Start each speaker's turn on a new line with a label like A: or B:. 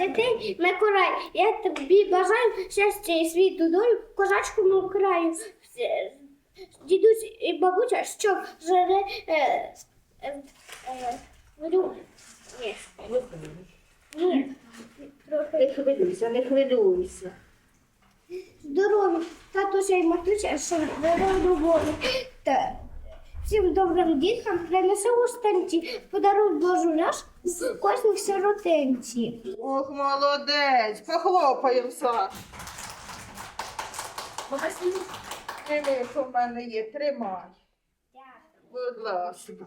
A: Святий Миколай, я тобі бажаю щастя і світу долю в козачому краю. Е, Дідусь і бабуся, що живе е, е, е, в Ні. Ні. Трохи
B: Не хвилюйся, не хвилюйся.
A: здорові, татуся і матуся, що здорові волі. Та всім добрим діткам принесе у станці, подарунок Божу з кожній сиротинці.
C: Ох, молодець, похлопаємося. Дивись, в мене є, тримай. Будь ласка.